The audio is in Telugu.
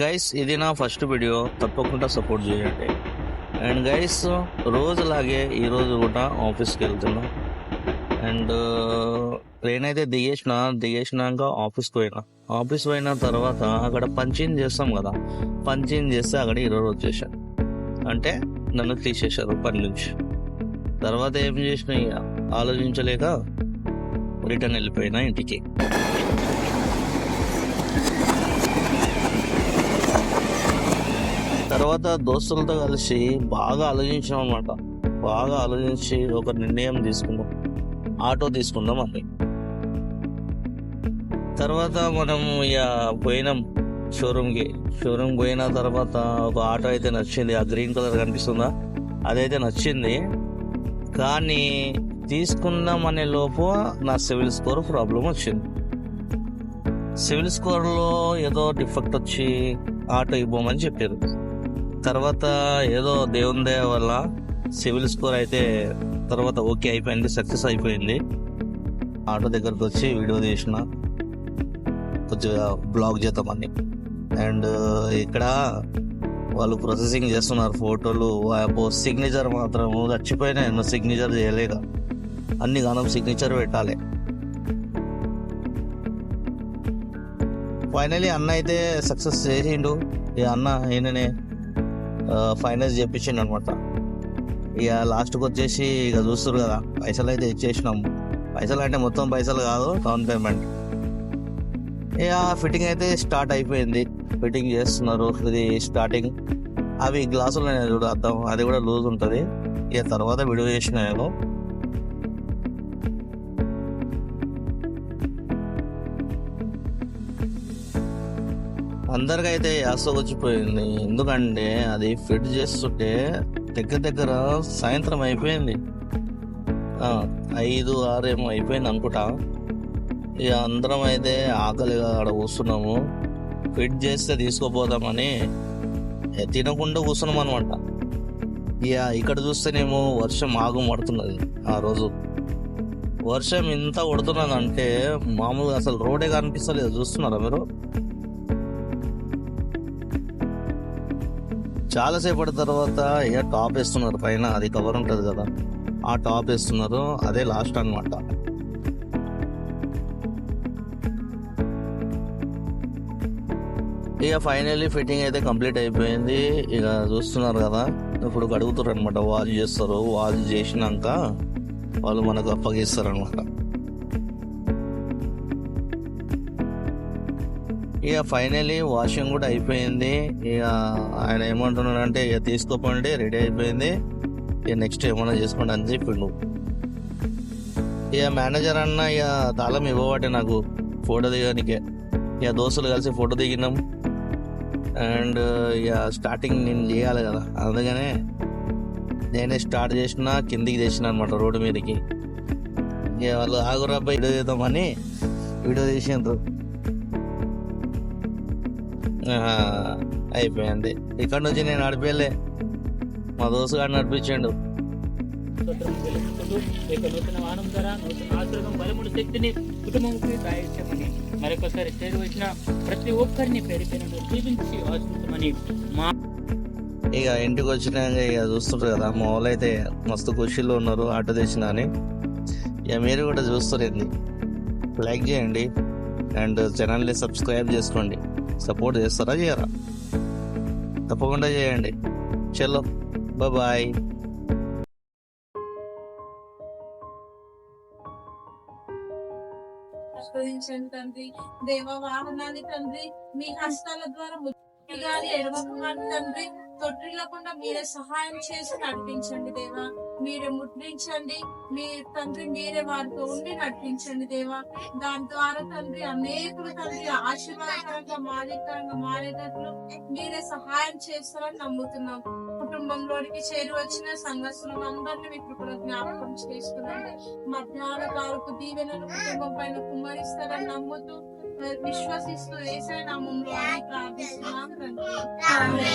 గైస్ ఇది నా ఫస్ట్ వీడియో తప్పకుండా సపోర్ట్ చేయండి. అండ్ గైస్ రోజులాగే ఈరోజు కూడా ఆఫీస్కి వెళ్తున్నా. అండ్ ట్రైన్ uh, అయితే దిగేసిన దిగేసినాక ఆఫీస్కి పోయినా. ఆఫీస్ పోయిన తర్వాత అక్కడ పంచింగ్ చేస్తాం కదా. పంచింగ్ చేస్తే అక్కడ ఈరోజు వచ్చేసాను అంటే నన్ను తీసేశారు పని నుంచి తర్వాత ఏం చేసిన ఆలోచించలేక రిటర్న్ వెళ్ళిపోయినా ఇంటికి. తర్వాత దోస్తులతో కలిసి బాగా ఆలోచించాం అనమాట బాగా ఆలోచించి ఒక నిర్ణయం తీసుకున్నాం. ఆటో తీసుకుందాం అని తర్వాత మనం ఇక పోయినాం షోరూమ్కి. షోరూమ్ పోయిన తర్వాత ఒక ఆటో అయితే నచ్చింది. ఆ గ్రీన్ కలర్ కనిపిస్తుందా? అదైతే నచ్చింది. కానీ తీసుకుందాం అనే లోపు నా సివిల్ స్కోర్ ప్రాబ్లం వచ్చింది. సివిల్ స్కోర్లో ఏదో డిఫెక్ట్ వచ్చి ఆటో ఇవ్వమని చెప్పారు. తర్వాత ఏదో దేవుని దయ వల్ల సివిల్ స్కోర్ అయితే తర్వాత ఓకే అయిపోయింది సక్సెస్ అయిపోయింది. ఆటో దగ్గరకు వచ్చి వీడియో తీసిన కొద్దిగా బ్లాగ్ చేద్దామని అండ్ ఇక్కడ వాళ్ళు ప్రాసెసింగ్ చేస్తున్నారు ఫోటోలు సిగ్నేచర్ మాత్రం చచ్చిపోయినా ఎన్నో సిగ్నేచర్ చేయలేక. అన్ని గానం సిగ్నేచర్ పెట్టాలి. ఫైనలీ అన్న అయితే సక్సెస్ చేసిండు. ఈ అన్న ఈయననే ఫైనల్స్ చేపించిండు అనమాట ఇక లాస్ట్కి వచ్చేసి ఇక చూస్తారు కదా పైసలు అయితే ఇచ్చేసినాం. పైసలు అంటే మొత్తం పైసలు కాదు డౌన్ పేమెంట్ ఇక ఫిట్టింగ్ అయితే స్టార్ట్ అయిపోయింది. ఫిట్టింగ్ చేస్తున్నారు ఇది స్టార్టింగ్ అవి గ్లాసులు ఉన్నాయి అర్థం అది కూడా లూజ్ ఉంటుంది. ఇక తర్వాత విడివ చేసిన నేను. అందరికైతే యాస వచ్చిపోయింది. ఎందుకంటే అది ఫిట్ చేస్తుంటే దగ్గర దగ్గర సాయంత్రం అయిపోయింది. ఐదు ఆరు ఏమో అయిపోయింది అనుకుంటా. ఇక అందరం అయితే ఆకలిగా అక్కడ కూర్చున్నాము. ఫిట్ చేస్తే తీసుకోపోదామని ఇక తినకుండా కూర్చున్నాం అనమాట ఇక ఇక్కడ చూస్తేనేమో వర్షం ఆగు పడుతున్నది ఆ రోజు. వర్షం ఇంత కొడుతున్నదంటే మామూలుగా అసలు రోడే కనిపిస్తలేదు. చూస్తున్నారా మీరు? చాలాసేపటి తర్వాత ఇక టాప్ వేస్తున్నారు పైన అది కవర్ ఉంటుంది కదా. ఆ టాప్ వేస్తున్నారు అదే లాస్ట్ అనమాట ఇక ఫైనల్లీ ఫిట్టింగ్ అయితే కంప్లీట్ అయిపోయింది. ఇక చూస్తున్నారు కదా ఇప్పుడు కడుగుతారు అనమాట వాష్ చేస్తారు. వాష్ చేసినాక వాళ్ళు మనకు అప్పగిస్తారు అనమాట ఇక ఫైనలీ వాషింగ్ కూడా అయిపోయింది. ఇక ఆయన ఏమంటున్నాడంటే ఇక తీసుకోపోండి రెడీ అయిపోయింది. ఇక నెక్స్ట్ ఏమైనా చేసుకోండి అని చెప్పిండు. ఇక మేనేజర్ అన్న ఇక తాళం ఇవ్వబట్టే నాకు ఫోటో దిగడానికే ఇక దోస్తులు కలిసి ఫోటో దిగినాం. అండ్ ఇక స్టార్టింగ్ నేను చేయాలి కదా. అందుకనే నేనే స్టార్ట్ చేసిన కిందికి చేసిన అనమాట రోడ్డు మీదకి. ఇక వాళ్ళు ఆగురాబాయి వీడియో చేద్దామని వీడియో చేసినారు అయిపోయింది. ఇక్కడ నుంచి నేను నడిపేలే. మా దోస్తు గారు నడిపించాడు. నూతన వాహనం ద్వారా నూతన ఆశ్రమం బలముడు శక్తిని కుటుంబంకి దాయించమని మరొకసారి చేరి వచ్చిన ప్రతి ఒక్కరిని పేరు పేరును జీవించి ఆశించమని మా ఇక ఇంటికి వచ్చినాక ఇక చూస్తుంటారు కదా మా వాళ్ళు అయితే మస్తు ఖుషీలో ఉన్నారు ఆటో తెచ్చిన అని. ఇక మీరు కూడా చూస్తారండి లైక్ చేయండి. అండ్ ఛానల్ని సబ్స్క్రైబ్ చేసుకోండి. సపోర్ట్ చేస్తారా చేయరా? తప్పకుండా చేయండి. చలో బాయ్ ఆస్వాదించండి తండ్రి. దేవ వాహనాన్ని తండ్రి మీ హస్తాల ద్వారా ముద్దుగాని ఎడవకుమాని తండ్రి తొట్టిల్లకుండా మీరే సహాయం చేసి నడిపించండి దేవా. మీరే ముద్రించండి. మీ తండ్రి మీరే వారితో ఉండి నడిపించండి దేవా. దాని ద్వారా తండ్రి అనేకులు తండ్రి ఆశీర్వాదకరంగా మాదికరంగా మారేటట్లు మీరే సహాయం చేస్తారని నమ్ముతున్నాం. కుటుంబంలోనికి చేరి వచ్చిన సంఘస్థులను అందరినీ మీ కృపలో జ్ఞాపకం చేసుకున్నాను మధ్యాహ్న కాలపు దీవెనలు కుటుంబం పైన కుమ్మరిస్తారని నమ్ముతూ విశ్వసిస్తూ ఏసై నామంలో అని ప్రార్థిస్తున్నాం తండ్రి.